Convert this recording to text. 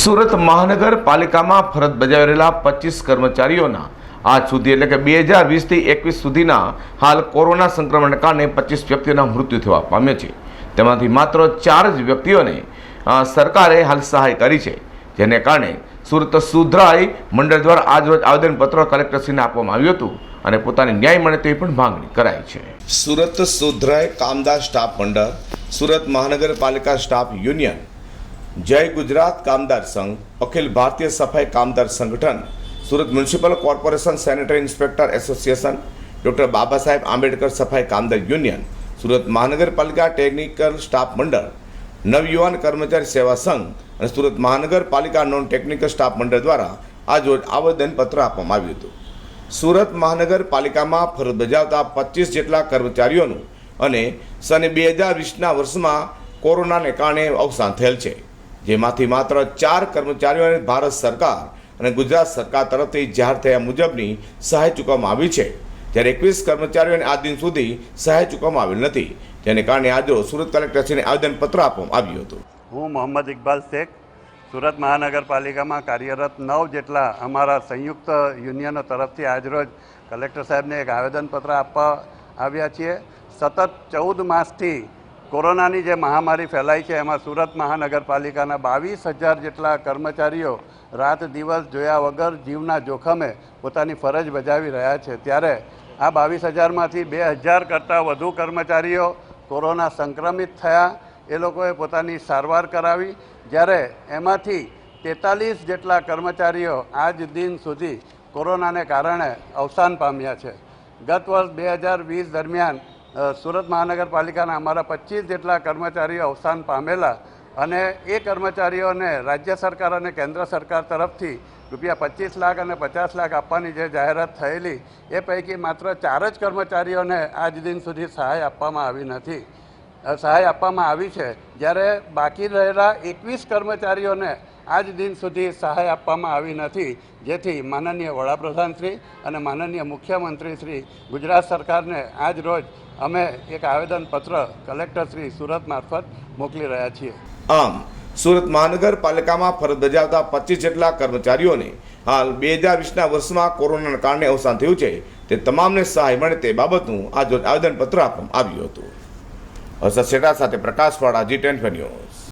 સુરત મહાનગરપાલિકામાં ફરજ બજાવી રહેલા પચીસ કર્મચારીઓના આજ સુધી એટલે કે બે હજાર વીસથી એકવીસ સુધીના હાલ કોરોના સંક્રમણને કારણે પચીસ વ્યક્તિઓના મૃત્યુ થવા પામ્યા છે. તેમાંથી માત્ર ચાર જ વ્યક્તિઓને સરકારે હાલ સહાય કરી છે, જેને કારણે સુરત સુધરાઈ મંડળ દ્વારા આજરોજ આવેદનપત્ર કલેક્ટરશ્રીને આપવામાં આવ્યું હતું અને પોતાને ન્યાય મળે તેવી પણ માંગણી કરાઈ છે. સુરત સુધરાઈ કામદાર સ્ટાફ મંડળ, સુરત મહાનગરપાલિકા સ્ટાફ યુનિયન જય ગુજરાત કામદાર સંઘ, અખિલ Bharatiya Safai Kamdar Sangathan, Surat municipal corporation sanitary inspector association, doctor Baba Saheb Ambedkar સફાઈ કામદાર યુનિયન, સુરત મહાનગરપાલિકા ટેકનિકલ સ્ટાફ મંડળ, નવયુવાન કર્મચારી સેવા સંઘ અને સુરત મહાનગરપાલિકા નોન ટેકનિકલ સ્ટાફ મંડળ દ્વારા આજરોજ આવેદનપત્ર આપવામાં આવ્યું હતું. સુરત મહાનગરપાલિકામાં ફરજ બજાવતા પચીસ જેટલા કર્મચારીઓનું અને સને બે હજાર વીસના વર્ષમાં કોરોનાને કારણે અવસાન થયેલ છે. જેમાંથી માત્ર ચાર કર્મચારીઓને ભારત સરકાર અને ગુજરાત સરકાર તરફથી જાહેર થયા મુજબની સહાય ચૂકવવામાં આવી છે. જ્યારે એકવીસ કર્મચારીઓને આ દિન સુધી સહાય ચૂકવવામાં આવેલ નથી. જેને કારણે આજે સુરત કલેક્ટરશ્રીને આવેદનપત્ર આપવામાં આવ્યું હતું. હું મોહમ્મદ ઇકબાલ શેખ, સુરત મહાનગરપાલિકામાં કાર્યરત નવ જેટલા અમારા સંયુક્ત યુનિયનો તરફથી આજરોજ કલેક્ટર સાહેબને એક આવેદનપત્ર આપવા આવ્યા છીએ. સતત ચૌદ માસથી કોરોનાની જે મહામારી ફેલાઈ છે, એમાં સુરત મહાનગરપાલિકાના બાવીસ હજાર જેટલા કર્મચારીઓ રાત દિવસ જોયા વગર જીવના જોખમે પોતાની ફરજ બજાવી રહ્યા છે. ત્યારે આ બાવીસ હજારમાંથી બે હજાર કરતાં વધુ કર્મચારીઓ કોરોના સંક્રમિત થયા. એ લોકોએ પોતાની સારવાર કરાવી. જ્યારે એમાંથી તેતાલીસ જેટલા કર્મચારીઓ આજ દિન સુધી કોરોનાને કારણે અવસાન પામ્યા છે. ગત વર્ષ બે હજાર વીસ દરમિયાન સુરત મહાનગરપાલિકાના અમારા પચીસ જેટલા કર્મચારીઓ અવસાન પામેલા અને એ કર્મચારીઓને રાજ્ય સરકાર અને કેન્દ્ર સરકાર તરફથી રૂપિયા પચીસ લાખ અને પચાસ લાખ આપવાની જે જાહેરાત થયેલી, એ પૈકી માત્ર ચાર જ કર્મચારીઓને આજ દિન સુધી સહાય આપવામાં આવી નથી. સહાય આપવામાં આવી છે. જ્યારે બાકી રહેલા એકવીસ કર્મચારીઓને આજ દિન સુધી સહાય આપવામાં આવી નથી. જેથી માનનીય વડાપ્રધાન શ્રી અને માનનીય મુખ્યમંત્રી શ્રી ગુજરાત સરકારને આજ રોજ અમે એક આવેદનપત્ર કલેક્ટર શ્રી સુરત મારફત મોકલી રહ્યા છીએ. આમ, સુરત મહાનગરપાલિકામાં ફરજ બજાવતા પચીસ જેટલા કર્મચારીઓને હાલ બે હજાર વીસના વર્ષમાં કોરોનાના કારણે અવસાન થયું છે. તે તમામને સહાય મળે તે બાબતનું આજે આવેદનપત્ર આપવામાં આવ્યું હતું. હર્ષદ શેઠા સાથે પ્રકાશવાળા જી ટેન ન્યૂઝ.